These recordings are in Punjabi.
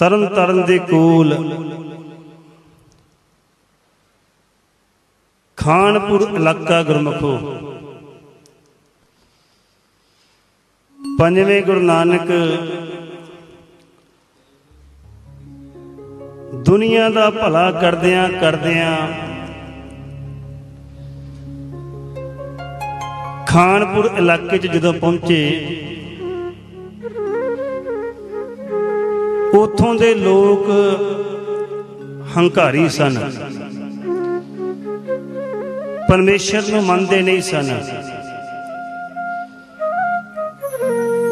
ਤਰਨ ਤਰਨ ਦੇ ਕੋਲ। ਖਾਨਪੁਰ ਇਲਾਕਾ ਗੁਰਮਖੋ। ਪੰਜਵੇਂ ਗੁਰੂ ਨਾਨਕ ਦੁਨੀਆ ਦਾ ਭਲਾ ਕਰਦਿਆਂ ਕਰਦਿਆਂ ਖਾਨਪੁਰ ਇਲਾਕੇ 'ਚ ਜਦੋਂ ਪਹੁੰਚੇ ਉਥੋਂ ਦੇ ਲੋਕ ਹੰਕਾਰੀ ਸਨ। ਪਰਮੇਸ਼ਰ ਨੂੰ ਮੰਨਦੇ ਨਹੀਂ ਸਨ।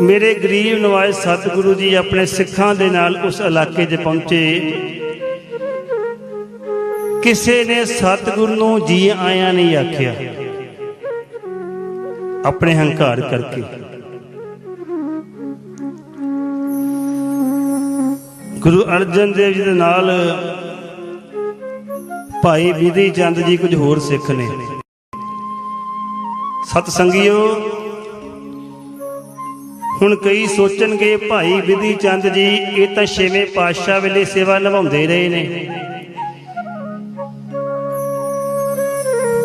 ਮੇਰੇ ਗਰੀਬ ਨਵਾਜ਼ ਸਤਿਗੁਰੂ ਜੀ ਆਪਣੇ ਸਿੱਖਾਂ ਦੇ ਨਾਲ ਉਸ ਇਲਾਕੇ 'ਚ ਪਹੁੰਚੇ। ਕਿਸੇ ਨੇ ਸਤਿਗੁਰੂ ਨੂੰ ਜੀ ਆਇਆਂ ਨਹੀਂ ਆਖਿਆ। ਆਪਣੇ ਹੰਕਾਰ ਕਰਕੇ। ਗੁਰੂ ਅਰਜਨ ਦੇਵ ਜੀ ਦੇ ਨਾਲ ਭਾਈ ਵਿਧੀ ਚੰਦ ਜੀ ਕੁਝ ਹੋਰ ਸਿੱਖ ਨੇ। ਸਤ ਸੰਗਿਓ ਹੁਣ ਕਈ ਸੋਚਣਗੇ ਭਾਈ ਵਿਧੀ ਚੰਦ ਜੀ, ਇਹ ਤਾਂ ਛੇਵੇਂ ਪਾਤਸ਼ਾਹ ਵੇਲੇ ਸੇਵਾ ਨਿਭਾਉਂਦੇ ਰਹੇ ਨੇ।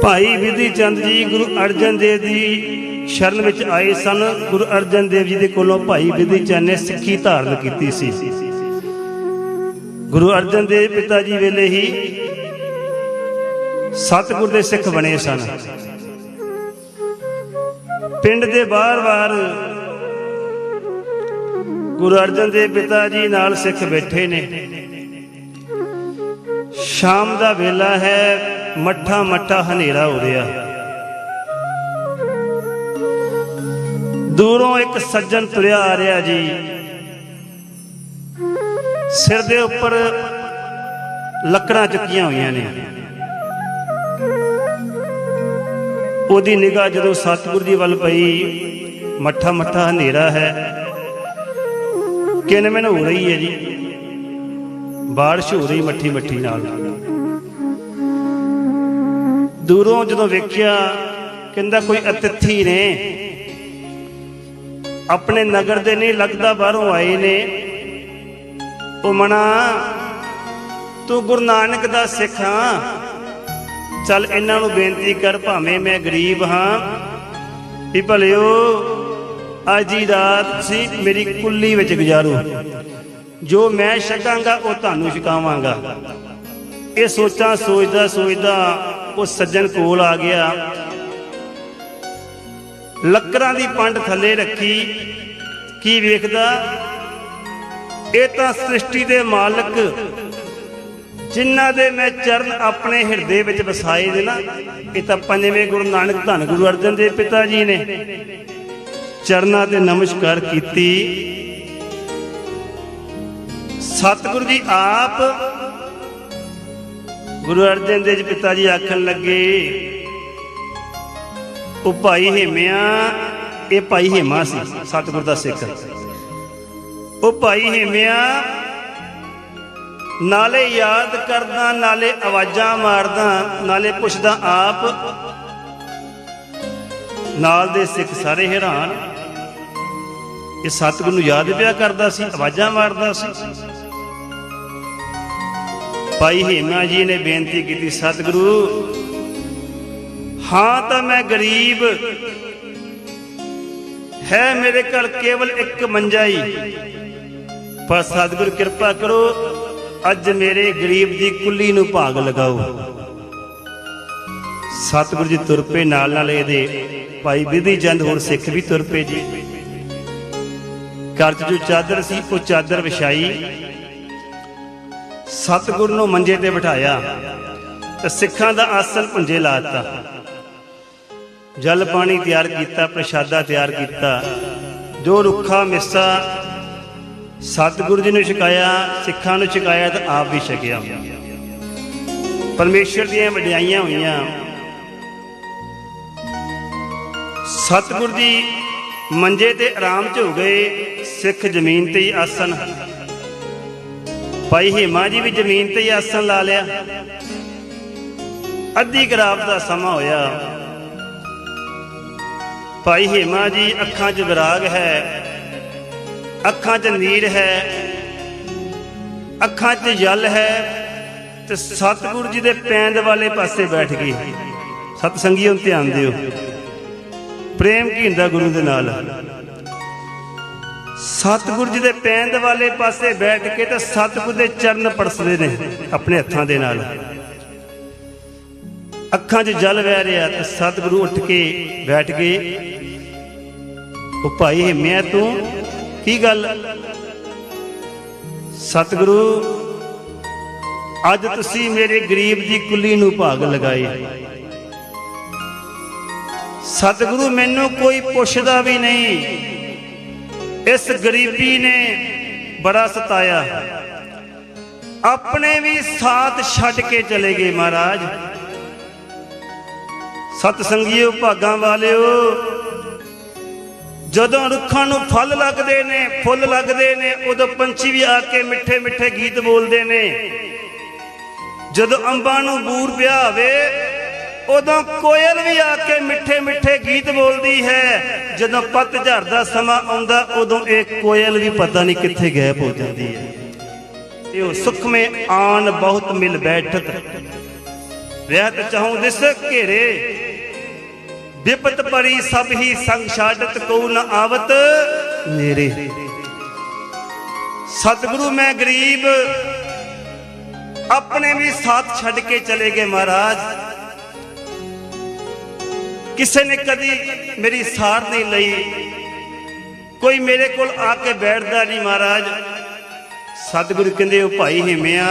ਭਾਈ ਵਿਧੀ ਚੰਦ ਜੀ, ਗੁਰੂ ਅਰਜਨ ਦੇਵ ਦੀ ਸ਼ਰਨ ਵਿੱਚ ਆਏ ਸਨ। ਗੁਰੂ ਅਰਜਨ ਦੇਵ ਜੀ ਦੇ ਕੋਲੋਂ ਭਾਈ ਵਿਧੀ ਚੰਦ ਨੇ ਸਿੱਖੀ ਧਾਰਨ ਕੀਤੀ ਸੀ। ਗੁਰੂ ਅਰਜਨ ਦੇਵ ਪਿਤਾ ਜੀ ਵੇਲੇ ਹੀ ਸਤਿਗੁਰ ਦੇ ਸਿੱਖ ਬਣੇ ਸਨ। ਪਿੰਡ ਦੇ ਬਾਰ-ਬਾਰ ਗੁਰੂ ਅਰਜਨ ਦੇਵ ਪਿਤਾ ਜੀ ਨਾਲ ਸਿੱਖ ਬੈਠੇ ਨੇ। ਸ਼ਾਮ ਦਾ ਵੇਲਾ ਹੈ, ਮੱਠਾ ਮੱਠਾ ਹਨੇਰਾ ਹੋ ਰਿਹਾ। ਦੂਰੋਂ ਇੱਕ ਸੱਜਣ ਤੁਰਿਆ ਆ ਰਿਹਾ ਜੀ। ਸਿਰ ਦੇ ਉੱਪਰ ਲੱਕੜਾਂ ਚੁੱਕੀਆਂ ਹੋਈਆਂ ਨੇ। ਉਹਦੀ ਨਿਗਾਹ ਜਦੋਂ ਸਤਿਗੁਰੂ ਜੀ ਵੱਲ ਪਈ, ਮੱਠਾ ਮੱਠਾ ਹਨੇਰਾ ਹੈ। ਕਿਨ ਮੈਨ ਹੋ ਰਹੀ ਹੈ ਜੀ? ਬਾਰਿਸ਼ ਹੋ ਰਹੀ ਮੱਠੀ ਮੱਠੀ ਨਾਲ। ਦੂਰੋਂ ਜਦੋਂ ਵੇਖਿਆ, ਕਹਿੰਦਾ ਕੋਈ ਅਤਿਥੀ ਨੇ। ਆਪਣੇ ਨਗਰ ਦੇ ਨਹੀਂ, ਲੱਗਦਾ ਬਾਹਰੋਂ ਆਏ ਨੇ। ਉਹ ਮਣਾ ਤੂੰ ਗੁਰੂ ਨਾਨਕ ਦਾ ਸਿੱਖ ਹਾਂ। ਚੱਲ ਇਹਨਾਂ ਨੂੰ ਬੇਨਤੀ ਕਰ, ਭਾਵੇਂ ਮੈਂ ਗਰੀਬ ਹਾਂ। ਵੀ ਭਲਿਓ, ਅੱਜ ਦੀ ਰਾਤ ਸੀ ਮੇਰੀ ਕੁੱਲੀ ਵਿੱਚ ਗੁਜ਼ਾਰੋ। ਜੋ ਮੈਂ ਛਕਾਂਗਾ ਉਹ ਤੁਹਾਨੂੰ ਛਕਾਵਾਂਗਾ। ਇਹ ਸੋਚਾਂ, ਸੋਚਦਾ ਸੋਚਦਾ ਉਹ ਸੱਜਣ ਕੋਲ ਆ ਗਿਆ। ਲੱਕੜਾਂ ਦੀ ਪੰਡ ਥੱਲੇ ਰੱਖੀ। ਕੀ ਵੇਖਦਾ? ਇਹ ਤਾਂ ਸ੍ਰਿਸ਼ਟੀ ਦੇ ਮਾਲਕ, ਜਿਨ੍ਹਾਂ ਦੇ ਮੈਂ ਚਰਨ ਆਪਣੇ ਹਿਰਦੇ ਵਿੱਚ ਵਸਾਏ ਨੇ ਨਾ, ਇਹ ਤਾਂ ਪੰਜਵੇਂ ਗੁਰੂ ਨਾਨਕ ਧੰਨ ਗੁਰੂ ਅਰਜਨ ਦੇਵ ਪਿਤਾ ਜੀ ਨੇ ਚਰਨਾਂ ਤੇ ਨਮਸਕਾਰ ਕੀਤੀ। ਸਤਿਗੁਰੂ ਜੀ ਆਪ ਗੁਰੂ ਅਰਜਨ ਦੇਵ ਜੀ ਪਿਤਾ ਜੀ ਆਖਣ ਲੱਗੇ, ਉਹ ਭਾਈ ਹਿਮਿਆ, ਇਹ ਭਾਈ ਹਿਮਾ ਸੀ, ਸਤਿਗੁਰ ਦਾ ਸਿੱਖ। ਉਹ ਭਾਈ ਹਿਮਿਆ, ਨਾਲੇ ਯਾਦ ਕਰਦਾ, ਨਾਲੇ ਆਵਾਜ਼ਾਂ ਮਾਰਦਾ, ਨਾਲੇ ਪੁੱਛਦਾ ਆਪ, ਨਾਲ ਦੇ ਸਿੱਖ ਸਾਰੇ ਹੈਰਾਨ। ਇਹ ਸਤਿਗੁਰ ਨੂੰ ਯਾਦ ਪਿਆ ਕਰਦਾ ਸੀ, ਆਵਾਜ਼ਾਂ ਮਾਰਦਾ ਸੀ। ਭਾਈ ਹੀਮਾ ਜੀ ਨੇ ਬੇਨਤੀ ਕੀਤੀ, ਸਤਿਗੁਰੂ, ਹਾਂ ਤਾਂ ਮੈਂ ਗਰੀਬ, ਹੈ ਮੇਰੇ ਕੋਲ ਕੇਵਲ ਇੱਕ ਮੰਜਾ ਹੀ। ਪਰ ਸਤਿਗੁਰ ਕਿਰਪਾ ਕਰੋ, ਅੱਜ ਮੇਰੇ ਗਰੀਬ ਦੀ ਕੁੱਲੀ ਨੂੰ ਭਾਗ ਲਗਾਓ। ਸਤਿਗੁਰ ਜੀ ਤੁਰ ਪਏ ਨਾਲ ਨਾਲ ਇਹਦੇ ਭਾਈ ਵਿਧੀ ਚੰਦ ਹੋਰ ਸਿੱਖ ਵੀ ਤੁਰ ਪਏ ਜੀ। ਘਰ 'ਚ ਜੋ ਚਾਦਰ ਸੀ, ਉਹ ਚਾਦਰ ਵਿਛਾਈ। ਸਤਿਗੁਰ ਨੂੰ ਮੰਜੇ ਤੇ ਬਿਠਾਇਆ ਤੇ ਸਿੱਖਾਂ ਦਾ ਆਸਨ ਪੁੰਜੇ ਲਾਤਾ ਜਲ ਪਾਣੀ ਤਿਆਰ ਕੀਤਾ, ਪ੍ਰਸ਼ਾਦਾ ਤਿਆਰ ਕੀਤਾ। ਜੋ ਰੁੱਖਾ, ਮਿੱਸਾ ਸਤਿਗੁਰੂ ਜੀ ਨੂੰ ਛਕਾਇਆ, ਸਿੱਖਾਂ ਨੂੰ ਛਕਾਇਆ ਤਾਂ ਆਪ ਵੀ ਛਕਿਆ। ਪਰਮੇਸ਼ਰ ਦੀਆਂ ਵਡਿਆਈਆਂ ਹੋਈਆਂ। ਸਤਿਗੁਰ ਜੀ ਮੰਜੇ ਤੇ ਆਰਾਮ ਚ ਹੋ ਗਏ, ਸਿੱਖ ਜ਼ਮੀਨ ਤੇ ਹੀ ਆਸਨ ਭਾਈ ਹੀਮਾ ਜੀ ਵੀ ਜ਼ਮੀਨ ਤੇ ਹੀ ਆਸਨ ਲਾ ਲਿਆ। ਅੱਧੀ ਗਰਾਬ ਦਾ ਸਮਾਂ ਹੋਇਆ। ਭਾਈ ਹੀਮਾ ਜੀ ਅੱਖਾਂ 'ਚ ਵਿਰਾਗ ਹੈ। ਅੱਖਾਂ 'ਚ ਨੀਰ ਹੈ, ਅੱਖਾਂ 'ਚ ਜਲ ਹੈ ਤੇ ਸਤਿਗੁਰੂ ਜੀ ਦੇ ਪੈਂਦ ਵਾਲੇ ਪਾਸੇ ਬੈਠ ਗਈ। ਸਤ ਸੰਗੀਓ ਧਿਆਨ ਦਿਓ। ਪ੍ਰੇਮ ਕੀਂਦਾ ਗੁਰੂ ਦੇ ਨਾਲ? ਸਤਿਗੁਰੂ ਜੀ ਦੇ ਪੈਂਦ ਵਾਲੇ ਪਾਸੇ ਬੈਠ ਕੇ ਤੇ ਸਤਿਗੁਰ ਦੇ ਚਰਨ ਪੜਸਦੇ ਨੇ ਆਪਣੇ ਹੱਥਾਂ ਦੇ ਨਾਲ। ਅੱਖਾਂ 'ਚ ਜਲ ਵਹਿ ਰਿਹਾ ਤੇ ਸਤਿਗੁਰੂ ਉੱਠ ਕੇ ਬੈਠ ਗਏ। ਉਹ ਭਾਈ, ਮੈਂ ਤੂੰ ਕੀ ਗੱਲ? ਸਤਿਗੁਰੂ, ਅੱਜ ਤੁਸੀਂ ਮੇਰੇ ਗਰੀਬ ਦੀ ਕੁੱਲੀ ਨੂੰ ਭਾਗ ਲਗਾਏ। ਸਤਿਗੁਰੂ, ਮੈਨੂੰ ਕੋਈ ਪੁੱਛਦਾ ਵੀ ਨਹੀਂ। ਇਸ ਗਰੀਬੀ ਨੇ ਬੜਾ ਸਤਾਇਆ। ਆਪਣੇ ਵੀ ਸਾਥ ਛੱਡ ਕੇ ਚਲੇ ਗਏ ਮਹਾਰਾਜ। ਸਤ ਸੰਗੀਓ ਭਾਗਾਂ ਵਾਲਿਓ ਜਦੋਂ ਰੁੱਖਾਂ ਨੂੰ ਫਲ ਲੱਗਦੇ ਨੇ, ਫੁੱਲ ਲੱਗਦੇ ਨੇ, ਉਦੋਂ ਪੰਛੀ ਵੀ ਆ ਕੇ ਮਿੱਠੇ ਮਿੱਠੇ ਗੀਤ ਬੋਲਦੇ ਨੇ। ਜਦੋਂ ਅੰਬਾਂ ਨੂੰ ਬੂਰ ਪਿਆ ਹੋਵੇ, ਉਦੋਂ ਕੋਇਲ ਵੀ ਆ ਕੇ ਮਿੱਠੇ ਮਿੱਠੇ ਗੀਤ ਬੋਲਦੀ ਹੈ। ਜਦੋਂ ਪਤਝੜ ਦਾ ਸਮਾਂ ਆਉਂਦਾ, ਉਦੋਂ ਇਹ ਕੋਇਲ ਵੀ ਪਤਾ ਨਹੀਂ ਕਿੱਥੇ ਗਾਇਬ ਹੋ ਜਾਂਦੀ ਹੈ। ਇਹ ਸੁਖ ਮੇ ਆਨ ਬਹੁਤ ਮਿਲ ਬੈਠਤ। ਵਿਆਹ ਚਾਹੂੰ ਦਿਸ ਘੇਰੇ ਵਿਪਤ ਭਰੀ ਸਭ ਹੀ ਸੰਗ ਛਾਡਤ ਕੋ ਨ ਆਵਤ ਮੇਰੇ ਸਤਿਗੁਰੂ, ਮੈਂ ਗਰੀਬ, ਆਪਣੇ ਵੀ ਸਾਥ ਛੱਡ ਕੇ ਚਲੇ ਗਏ ਮਹਾਰਾਜ। ਕਿਸੇ ਨੇ ਕਦੀ ਮੇਰੀ ਸਾਰ ਨਹੀਂ ਲਈ। ਕੋਈ ਮੇਰੇ ਕੋਲ ਆ ਕੇ ਬੈਠਦਾ ਨਹੀਂ ਮਹਾਰਾਜ। ਸਤਿਗੁਰੂ ਕਹਿੰਦੇ, ਉਹ ਭਾਈ ਹਿਮਿਆ,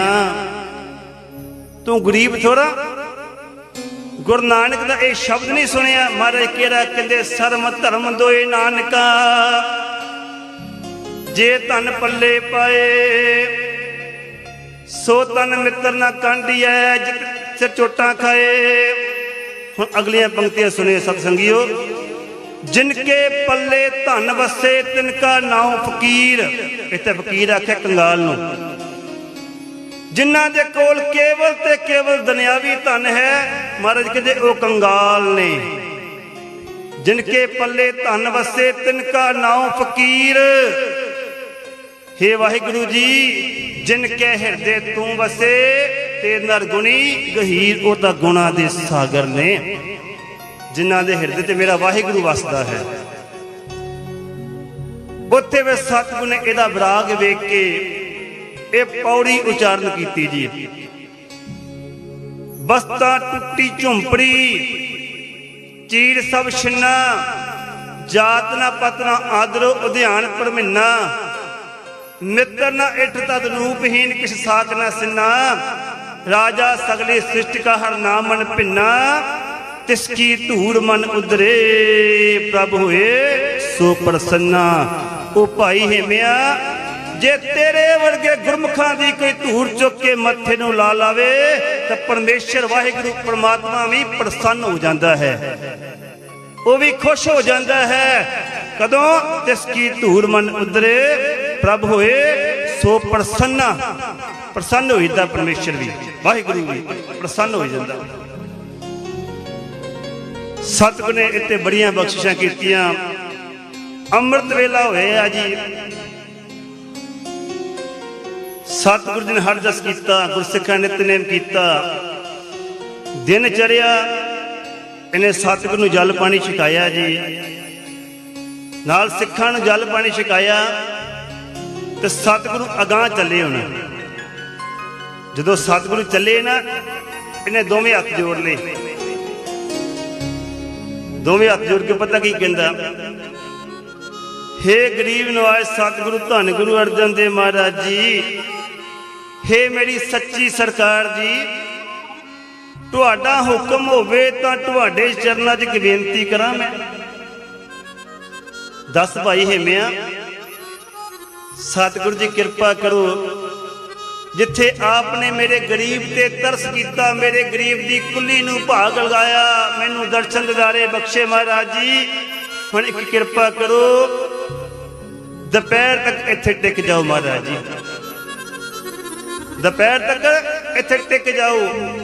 ਤੂੰ ਗਰੀਬ ਥੋੜਾ ਗੁਰੂ ਨਾਨਕ ਦਾ ਇਹ ਸ਼ਬਦ ਨਹੀਂ ਸੁਣਿਆ। ਮਹਾਰਾਜ ਕਿਹੜਾ ਕਹਿੰਦੇ, ਸਰਮ ਧਰਮ ਦੋਏ ਨਾਨਕਾ, ਜੇ ਤਨ ਪੱਲੇ ਪਾਏ, ਸੋ ਤਨ ਮਿੱਤਰ ਨਾ ਕਾਂਡੀਐ, ਜਿਤ ਚੋਟਾਂ ਖਾਏ। ਹੁਣ ਅਗਲੀਆਂ ਪੰਕਤੀਆਂ ਸੁਣੇ ਸਤ ਸੰਗਿਓ ਜਿਨ ਕੇ ਪੱਲੇ ਧਨ ਵਸੇ ਤਿਨ ਕਾ ਨਾਉ ਫਕੀਰ। ਇੱਥੇ ਫਕੀਰ ਆਖਿਆ ਕੰਗਾਲ ਨੂੰ। ਜਿਨ੍ਹਾਂ ਦੇ ਕੋਲ ਕੇਵਲ ਤੇ ਕੇਵਲ ਦੁਨਿਆਵੀ ਧਨ ਹੈ, ਮਹਾਰਾਜ ਕਹਿੰਦੇ ਉਹ ਕੰਗਾਲ ਨੇ। ਜਿਨਕੇ ਪੱਲੇ ਧਨ ਵਸੇ ਤਿਨਕਾ ਨਾਉ ਫਕੀਰ। ਹੇ ਵਾਹਿਗੁਰੂ ਜੀ ਜਿਨਕੇ ਹਿਰਦੇ ਤੂੰ ਵਸੇ, ਤੇ ਨਰਗੁਣੀ ਗਹੀਰ ਉਹ ਤਾਂ ਗੁਣਾ ਦੇ ਸਾਗਰ ਨੇ। ਜਿਨ੍ਹਾਂ ਦੇ ਹਿਰਦੇ ਤੇ ਮੇਰਾ ਵਾਹਿਗੁਰੂ ਵਸਦਾ ਹੈ। ਉੱਥੇ ਵੇ ਸਤਿਗੁਰੂ ਨੇ ਇਹਦਾ ਵਿਰਾਗ ਵੇਖ ਕੇ ਇਹ ਪੌੜੀ ਉਚਾਰਨ ਕੀਤੀ ਜੀ। ਬਸਤਾ ਟੁੱਟੀ ਝੁੰਪੜੀ ਚੀੜ ਸਭ ਛਿੰਨਾ, ਜਾਤ ਨਾ ਪਤਨਾ ਆਦਰੋ, ਉਧਿਆਨ ਪਰਮਿੰਨਾ। ਮਿੱਤਰ ਨਾ ਇਠ ਤਦ ਰੂਪਹੀਨ, ਕਿਛ ਸਾਕ ਨਾ ਸਿੰਨਾ। ਰਾਜਾ ਸਗਲੇ ਸ੍ਰਿਸ਼ਟ ਕਾ ਹਰ ਨਾਮ ਮਨ ਭਿੰਨਾ। ਤਿਸ ਕੀ ਧੂੜ ਮਨ ਉਦਰੇ ਪ੍ਰਭ ਹੋਏ ਸੋ ਪ੍ਰਸੰਨਾ। ਉਹ ਭਾਈ ਹਿਮਿਆ ਜੇ ਤੇਰੇ ਵਰਗੇ ਗੁਰਮੁਖਾਂ ਦੀ ਕੋਈ ਧੂੜ ਚੁੱਕ ਕੇ ਮੱਥੇ ਨੂੰ ਲਾ ਲਾਵੇ, ਤਾਂ ਪਰਮੇਸ਼ਰ ਵਾਹਿਗੁਰੂ ਪ੍ਰਮਾਤਮਾ ਵੀ ਪ੍ਰਸੰਨ ਹੋ ਜਾਂਦਾ ਹੈ। ਉਹ ਵੀ ਖੁਸ਼ ਹੋ ਜਾਂਦਾ ਹੈ। ਕਦੋਂ ਤਿਸ ਕੀ ਧੂੜ ਮਨ ਉਦਰੇ ਪ੍ਰਭ ਹੋਏ, ਸੋ ਪ੍ਰਸੰਨਾ, ਪ੍ਰਸੰਨ ਹੋ ਜਾਂਦਾ ਪਰਮੇਸ਼ਰ ਵੀ। ਵਾਹਿਗੁਰੂ ਵੀ ਪ੍ਰਸੰਨ ਹੋ ਜਾਂਦਾ। ਸਤਿਗੁਰ ਨੇ ਇੱਥੇ ਬੜੀਆਂ ਬਖਸ਼ਿਸ਼ਾਂ ਕੀਤੀਆਂ। ਅੰਮ੍ਰਿਤ ਵੇਲਾ ਹੋਇਆ ਜੀ। ਸਤਿਗੁਰੂ ਜੀ ਨੇ ਹਰ ਜਸ ਕੀਤਾ ਗੁਰਸਿੱਖਾਂ ਨੇ ਨਿਤਨੇਮ ਕੀਤਾ। ਦਿਨ ਚੜਿਆ ਇਹਨੇ ਸਤਿਗੁਰੂ ਨੂੰ ਜਲ ਪਾਣੀ ਛਕਾਇਆ ਜੀ। ਨਾਲ ਸਿੱਖਾਂ ਨੂੰ ਜਲ ਪਾਣੀ ਛਕਾਇਆ ਤੇ ਸਤਿਗੁਰੂ ਅਗਾਹ ਚੱਲੇ ਹੁਣ। ਜਦੋਂ ਸਤਿਗੁਰੂ ਚੱਲੇ ਨਾ, ਇਹਨੇ ਦੋਵੇਂ ਹੱਥ ਜੋੜ ਲਏ। ਦੋਵੇਂ ਹੱਥ ਜੋੜ ਕੇ ਪਤਾ ਕੀ ਕਹਿੰਦਾ? ਹੇ ਗਰੀਬ ਨਵਾਜ਼, ਸਤਿਗੁਰੂ ਧੰਨ ਗੁਰੂ ਅਰਜਨ ਦੇਵ ਮਹਾਰਾਜ ਜੀ ਹੇ ਮੇਰੀ ਸੱਚੀ ਸਰਕਾਰ ਜੀ, ਤੁਹਾਡਾ ਹੁਕਮ ਹੋਵੇ ਤਾਂ ਤੁਹਾਡੇ ਚਰਨਾਂ 'ਚ ਬੇਨਤੀ ਕਰਾਂ ਮੈਂ। ਦੱਸ ਭਾਈ ਹਿਮਿਆ, ਸਤਿਗੁਰੂ ਜੀ ਕਿਰਪਾ ਕਰੋ, ਜਿੱਥੇ ਆਪ ਨੇ ਮੇਰੇ ਗਰੀਬ ਤੇ ਤਰਸ ਕੀਤਾ, ਮੇਰੇ ਗਰੀਬ ਦੀ ਕੁੱਲੀ ਨੂੰ ਭਾਗ ਲਗਾਇਆ, ਮੈਨੂੰ ਦਰਸ਼ਨ ਦਿਦਾਰੇ ਬਖਸ਼ੇ ਮਹਾਰਾਜ ਜੀ। ਹੁਣ ਇੱਕ ਕਿਰਪਾ ਕਰੋ, ਦੁਪਹਿਰ ਤੱਕ ਇੱਥੇ ਟਿਕ ਜਾਓ ਮਹਾਰਾਜ ਜੀ। ਦੁਪਹਿਰ ਤੱਕ ਇੱਥੇ ਟਿਕ ਜਾਓ।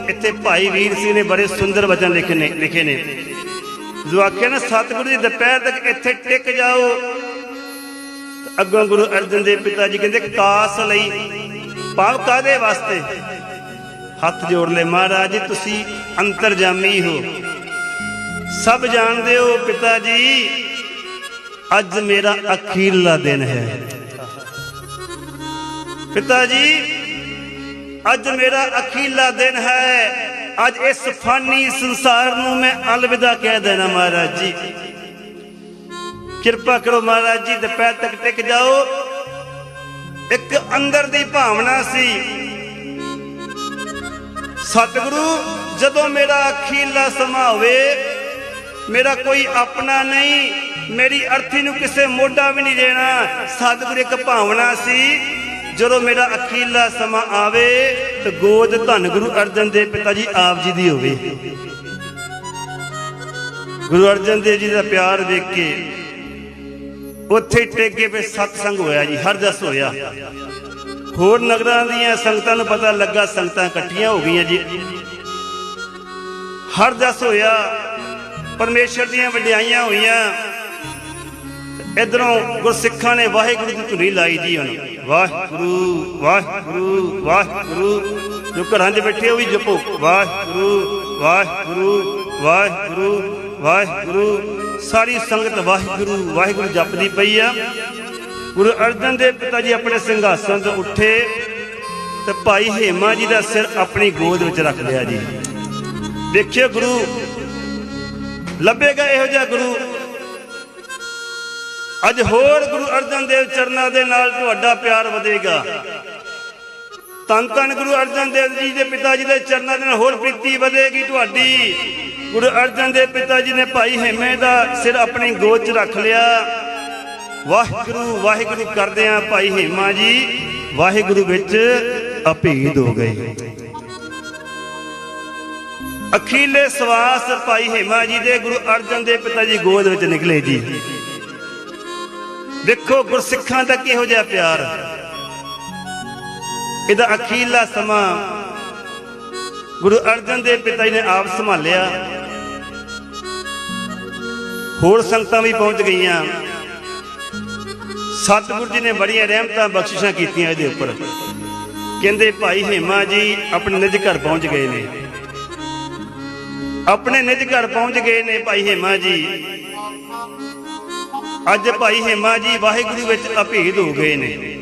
ਇੱਥੇ ਭਾਈ ਵੀਰ ਸਿੰਘ ਨੇ ਬੜੇ ਸੁੰਦਰ ਵਚਨ ਲਿਖੇ ਨੇ ਲਿਖੇ ਨੇ। ਜੋ ਆਖਿਆ ਨਾ, ਸਤਿਗੁਰੂ ਜੀ, ਦੁਪਹਿਰ ਤੱਕ ਇੱਥੇ ਟਿਕ ਜਾਓ। ਅੱਗੋਂ ਗੁਰੂ ਅਰਜਨ ਦੇਵ ਪਿਤਾ ਜੀ ਕਹਿੰਦੇ, ਕਾਸ ਲਈ। ਭਾਵ ਕਾਦੇ ਵਾਸਤੇ? ਹੱਥ ਜੋੜ ਲੈ ਮਹਾਰਾਜ ਜੀ ਤੁਸੀਂ ਅੰਤਰਜਾਮੀ ਹੋ। ਸਭ ਜਾਣਦੇ ਹੋ ਪਿਤਾ ਜੀ, ਅੱਜ ਮੇਰਾ ਅਖੀਰਲਾ ਦਿਨ ਹੈ। ਪਿਤਾ ਜੀ ਅੱਜ ਮੇਰਾ ਅਖੀਰਲਾ ਦਿਨ ਹੈ। ਅੱਜ ਇਸ ਫਾਨੀ ਸੰਸਾਰ ਨੂੰ ਮੈਂ ਅਲਵਿਦਾ ਕਹਿ ਦੇਣਾ ਮਹਾਰਾਜ ਜੀ। ਕਿਰਪਾ ਕਰੋ ਮਹਾਰਾਜ ਜੀ, ਦੁਪਹਿਰ ਤੱਕ ਟਿਕ ਜਾਓ। ਇੱਕ ਅੰਦਰ ਦੀ ਭਾਵਨਾ ਸੀ। ਸਤਿਗੁਰੂ, ਜਦੋਂ ਮੇਰਾ ਅਖੀਰਲਾ ਸਮਾਂ ਹੋਵੇ, ਮੇਰਾ ਕੋਈ ਆਪਣਾ ਨਹੀਂ, ਮੇਰੀ ਅਰਥੀ ਨੂੰ ਕਿਸੇ ਮੋਢਾ ਵੀ ਨਹੀਂ ਦੇਣਾ। ਸਤਿਗੁਰੂ ਇੱਕ ਭਾਵਨਾ ਸੀ। ਜਦੋਂ ਮੇਰਾ ਅਖੀਰਲਾ ਸਮਾਂ ਆਵੇ, ਤੇ ਗੋਦ ਧੰਨ ਗੁਰੂ ਅਰਜਨ ਦੇਵ ਪਿਤਾ ਜੀ ਆਪ ਜੀ ਦੀ ਹੋਵੇ। ਗੁਰੂ ਅਰਜਨ ਦੇਵ ਜੀ ਦਾ ਪਿਆਰ ਵੇਖ ਕੇ ਉੱਥੇ ਟੇਕੇ ਪੇ ਸਤਸੰਗ ਹੋਇਆ ਜੀ, ਹਰ ਜਸ ਹੋਇਆ। ਹੋਰ ਨਗਰਾਂ ਦੀਆਂ ਸੰਗਤਾਂ ਨੂੰ ਪਤਾ ਲੱਗਾ ਸੰਗਤਾਂ ਇਕੱਠੀਆਂ ਹੋ ਗਈਆਂ ਜੀ। ਹਰ ਜਸ ਹੋਇਆ, ਪਰਮੇਸ਼ਰ ਦੀਆਂ ਵਡਿਆਈਆਂ ਹੋਈਆਂ ਇਧਰੋਂ ਗੁਰਸਿੱਖਾਂ ਨੇ ਵਾਹਿਗੁਰੂ ਦੀ ਧੁਨੀ ਲਾਈ ਜੀ ਹੁਣ। ਵਾਹਿਗੁਰੂ ਵਾਹਿਗੁਰੂ ਵਾਹਿਗੁਰੂ। ਜੋ ਘਰਾਂ 'ਚ ਬੈਠੇ ਉਹ ਵੀ ਜਪੋ। ਵਾਹਿਗੁਰੂ ਵਾਹਿਗੁਰੂ ਵਾਹਿਗੁਰੂ ਵਾਹਿਗੁਰੂ। ਸਾਰੀ ਸੰਗਤ ਵਾਹਿਗੁਰੂ ਵਾਹਿਗੁਰੂ ਜਪਦੀ ਪਈ ਆ। ਗੁਰੂ ਅਰਜਨ ਦੇਵ ਪਿਤਾ ਜੀ ਆਪਣੇ ਸਿੰਘਾਸਨ ਤੋਂ ਉੱਠੇ ਤੇ ਭਾਈ ਹੇਮਾ ਜੀ ਦਾ ਸਿਰ ਆਪਣੀ ਗੋਦ ਵਿੱਚ ਰੱਖ ਲਿਆ ਜੀ। ਦੇਖਿਓ ਗੁਰੂ, ਲੱਭੇਗਾ ਇਹੋ ਜਿਹਾ ਗੁਰੂ। ਅੱਜ ਹੋਰ ਗੁਰੂ ਅਰਜਨ ਦੇਵ ਚਰਨਾਂ ਦੇ ਨਾਲ ਤੁਹਾਡਾ ਪਿਆਰ ਵਧੇਗਾ। ਤਨ ਤਨ ਗੁਰੂ ਅਰਜਨ ਦੇਵ ਜੀ ਦੇ ਪਿਤਾ ਜੀ ਦੇ ਚਰਨਾਂ ਦੇ ਨਾਲ ਹੋਰ ਪ੍ਰੀਤੀ ਵਧੇਗੀ ਤੁਹਾਡੀ। ਗੁਰੂ ਅਰਜਨ ਦੇਵ ਪਿਤਾ ਜੀ ਨੇ ਭਾਈ ਹੇਮੇ ਦਾ ਸਿਰ ਆਪਣੀ ਗੋਦ 'ਚ ਰੱਖ ਲਿਆ। ਵਾਹਿਗੁਰੂ ਵਾਹਿਗੁਰੂ ਕਰਦੇ ਕਰਦਿਆਂ ਭਾਈ ਹੇਮਾ ਜੀ। ਵਾਹਿਗੁਰੂ ਵਿੱਚ ਅਭੇਦ ਹੋ ਗਏ। ਅਖੀਲੇ ਸਵਾਸ ਭਾਈ ਹੇਮਾ ਜੀ ਦੇ ਗੁਰੂ ਅਰਜਨ ਦੇਵ ਪਿਤਾ ਜੀ ਗੋਦ ਵਿੱਚ ਨਿਕਲੇ ਜੀ। ਵੇਖੋ ਗੁਰਸਿੱਖਾਂ ਦਾ ਕਿਹੋ ਜਿਹਾ ਪਿਆਰ। ਇਹਦਾ ਅਖੀਲਾ ਸਮਾਂ ਗੁਰੂ ਅਰਜਨ ਦੇਵ ਪਿਤਾ ਜੀ ਨੇ ਆਪ ਸੰਭਾਲਿਆ। ਹੋਰ ਸੰਗਤਾਂ ਵੀ ਪਹੁੰਚ ਗਈਆਂ। ਸਤਿਗੁਰੂ ਜੀ ਨੇ ਬੜੀਆਂ ਰਹਿਮਤਾਂ ਬਖਸ਼ਿਸ਼ਾਂ ਕੀਤੀਆਂ ਇਹਦੇ ਉੱਪਰ। ਕਹਿੰਦੇ, ਭਾਈ ਹੇਮਾ ਜੀ, ਆਪਣੇ ਨਿਜ ਘਰ ਪਹੁੰਚ ਗਏ ਨੇ। ਆਪਣੇ ਨਿਜ ਘਰ ਪਹੁੰਚ ਗਏ ਨੇ, ਭਾਈ ਹੇਮਾ ਜੀ। ਅੱਜ ਭਾਈ ਹੇਮਾ ਜੀ ਵਾਹਿਗੁਰੂ ਵਿੱਚ ਅਭੇਦ ਹੋ ਗਏ ਨੇ।